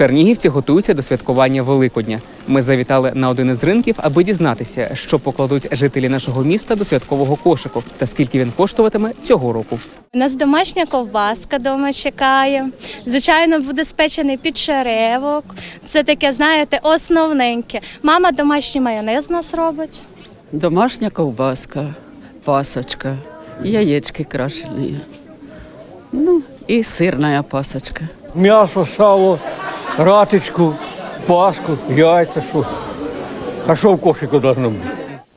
Чернігівці готуються до святкування Великодня. Ми завітали на один із ринків, аби дізнатися, що покладуть жителі нашого міста до святкового кошику та скільки він коштуватиме цього року. У нас домашня ковбаска дома чекає. Звичайно, буде спечений підшеревок. Це таке, знаєте, основненьке. Мама домашній майонез нас робить. Домашня ковбаска, пасочка, яєчки крашені. Ну, і сирна пасочка. М'ясо, сало, ратичку, паску, яйця, що. А що в кошику повинно бути?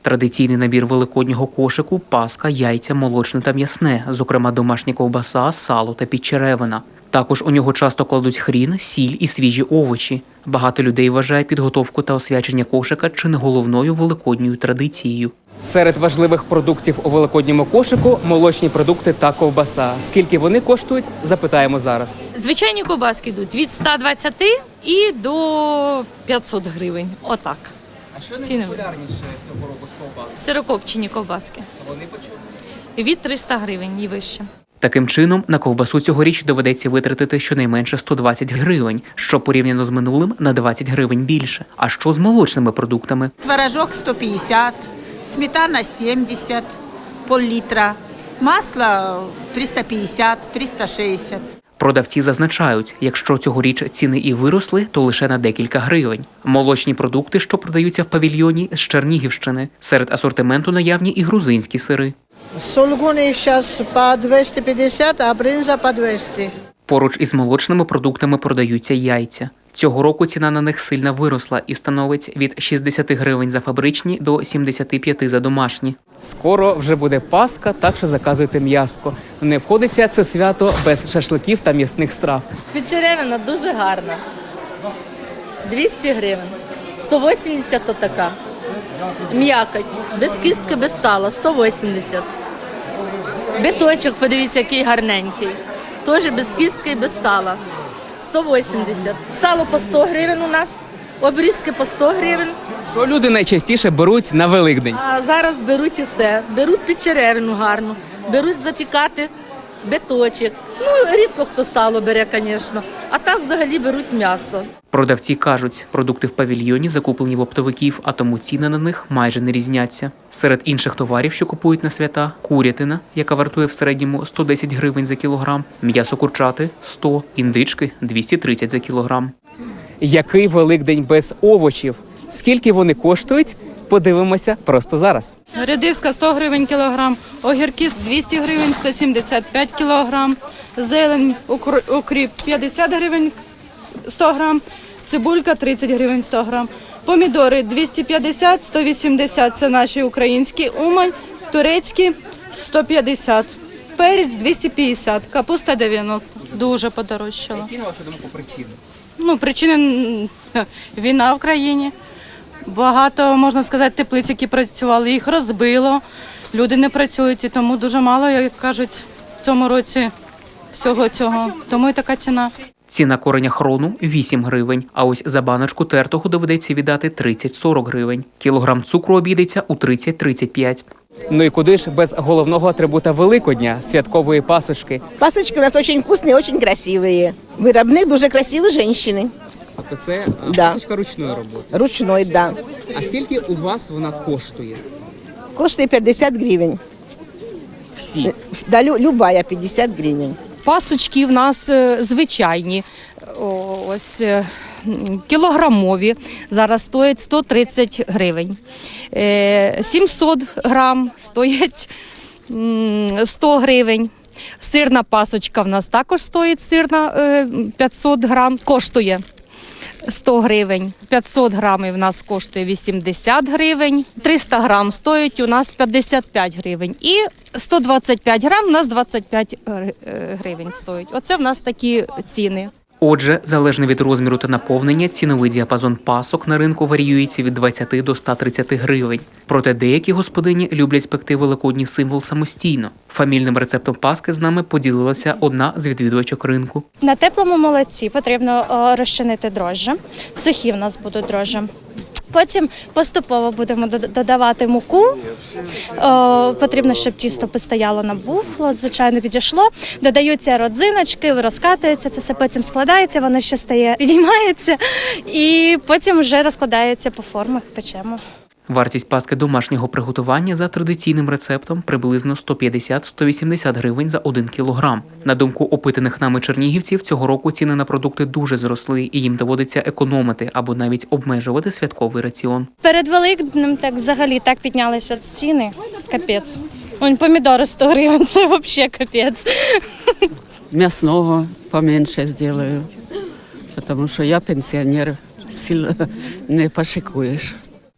Традиційний набір великоднього кошику паска, яйця, молочне та м'ясне, зокрема домашня ковбаса, сало та підчеревина. Також у нього часто кладуть хрін, сіль і свіжі овочі. Багато людей вважає підготовку та освячення кошика чи не головною великодньою традицією. Серед важливих продуктів у великодньому кошику молочні продукти та ковбаса. Скільки вони коштують, запитаємо зараз. Звичайні ковбаски йдуть від 120 і до 500 гривень. Отак. А що найпопулярніше цього року з ковбас? Сирокопчені ковбаски. Вони почули. Від 300 гривень і вище. Таким чином, на ковбасу цьогоріч доведеться витратити щонайменше 120 гривень, що порівняно з минулим на 20 гривень більше. А що з молочними продуктами? Творожок 150, сметана 70, пол літра, масло 350, 360. Продавці зазначають, якщо цьогоріч ціни і виросли, то лише на декілька гривень. Молочні продукти, що продаються в павільйоні з Чернігівщини. Серед асортименту наявні і грузинські сири. Сулгуни зараз по 250, а бринза по 200. Поруч із молочними продуктами продаються яйця. Цього року ціна на них сильно виросла і становить від 60 гривень за фабричні до 75 за домашні. Скоро вже буде Пасха, так що заказуйте м'яско. Не обходиться це свято без шашликів та м'ясних страв. Підчеревина дуже гарна. 200 гривень. 180 то така. М'якоть. Без кістки, без сала. 180. Биточок, подивіться, який гарненький. Теж без кістки і без сала. 180. Сало по 100 гривень у нас. Обрізки по 100 гривень. Що люди найчастіше беруть на Великдень? А зараз беруть усе. Беруть підчеревину гарну, беруть запікати биточок. Ну, рідко хто сало бере, звісно. А так взагалі беруть м'ясо. Продавці кажуть, продукти в павільйоні закуплені в оптовиків, а тому ціни на них майже не різняться. Серед інших товарів, що купують на свята, курятина, яка вартує в середньому 110 гривень за кілограм, м'ясо курчати 100, індички 230 за кілограм. Який Великдень без овочів? Скільки вони коштують? Подивимося просто зараз. Редиска 100 гривень кілограм, огірки 200 гривень, 175 кілограм, зелень, укр- укріп 50 гривень 100 грам, цибулька 30 гривень 100 грам, помідори 250, 180 – це наші українські, умань, турецькі 150, перець 250, капуста 90. Дуже подорожчала. Які на вашу думку причини? Ну, причини війна в країні. Багато, можна сказати, теплиць, які працювали, їх розбило. Люди не працюють, і тому дуже мало, як кажуть, в цьому році всього цього. Тому і така ціна. Ціна кореня хрону 8 гривень, а ось за баночку тертого доведеться віддати 30-40 гривень. Кілограм цукру обійдеться у 30-35. Ну і куди ж без головного атрибута Великодня святкової пасочки? Пасочки у нас очень вкусные, очень красивые. Виробник дуже красиві женщини. Тобто це Да. пасочка ручної роботи. Ручной, да. А скільки у вас вона коштує? Коштує 50 гривень. Всі Да, любая 50 гривень. Пасочки в нас е, звичайні, ось е, кілограмові. Зараз стоять 130 гривень. Е, 700 грам стоять 100 гривень. Сирна пасочка в нас також стоїть сирна е, 500 грам, коштує 100 гривень. 500 грамів в нас коштує 80 гривень. 300 грам стоїть у нас 55 гривень. І 125 грам у нас 25 е, гривень стоїть. Оце в нас такі ціни. Отже, залежно від розміру та наповнення, ціновий діапазон пасок на ринку варіюється від 20 до 130 гривень. Проте деякі господині люблять спекти великодній символ самостійно. Фамільним рецептом паски з нами поділилася одна з відвідувачок ринку. На теплому молоці потрібно е, розчинити дрожжі. Сухі в нас будуть дрожжі. Потім поступово будемо додавати муку. Потрібно, щоб тісто постояло набухло, звичайно, відійшло. Додаються родзиночки, розкатується це все, потім складається, воно ще стає, підіймається, і потім вже розкладається по формах, печемо. Вартість паски домашнього приготування за традиційним рецептом приблизно 150-180 гривень за 1 кілограм. На думку опитаних нами чернігівців, цього року ціни на продукти дуже зросли, і їм доводиться економити або навіть обмежувати святковий раціон. Перед Великднем так взагалі так піднялися ціни. Капець. Вон помідори 100 гривень, це взагалі капець. Мясного поменьше сделаю, потому что я пенсионер, сильно не пошикуешь.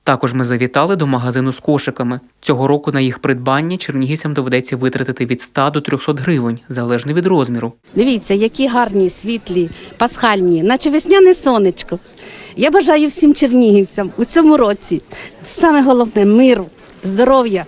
Також ми завітали до магазину з кошиками. Цього року на їх придбання чернігівцям доведеться витратити від 100 до 300 гривень, залежно від розміру. Дивіться, які гарні, світлі, пасхальні, наче весняне сонечко. Я бажаю всім чернігівцям у цьому році саме головне миру, здоров'я.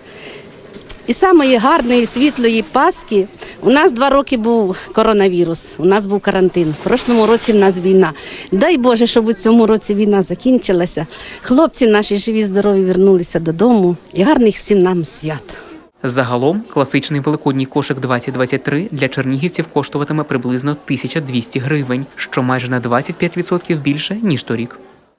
І самої гарної світлої Пасхи у нас два роки був коронавірус, у нас був карантин. В прошлому році в нас війна. Дай Боже, щоб у цьому році війна закінчилася. Хлопці наші живі, здорові вернулися додому. І гарних всім нам свят. Загалом класичний великодній кошик 2023 для чернігівців коштуватиме приблизно 1200 гривень, що майже на 25% більше ніж торік.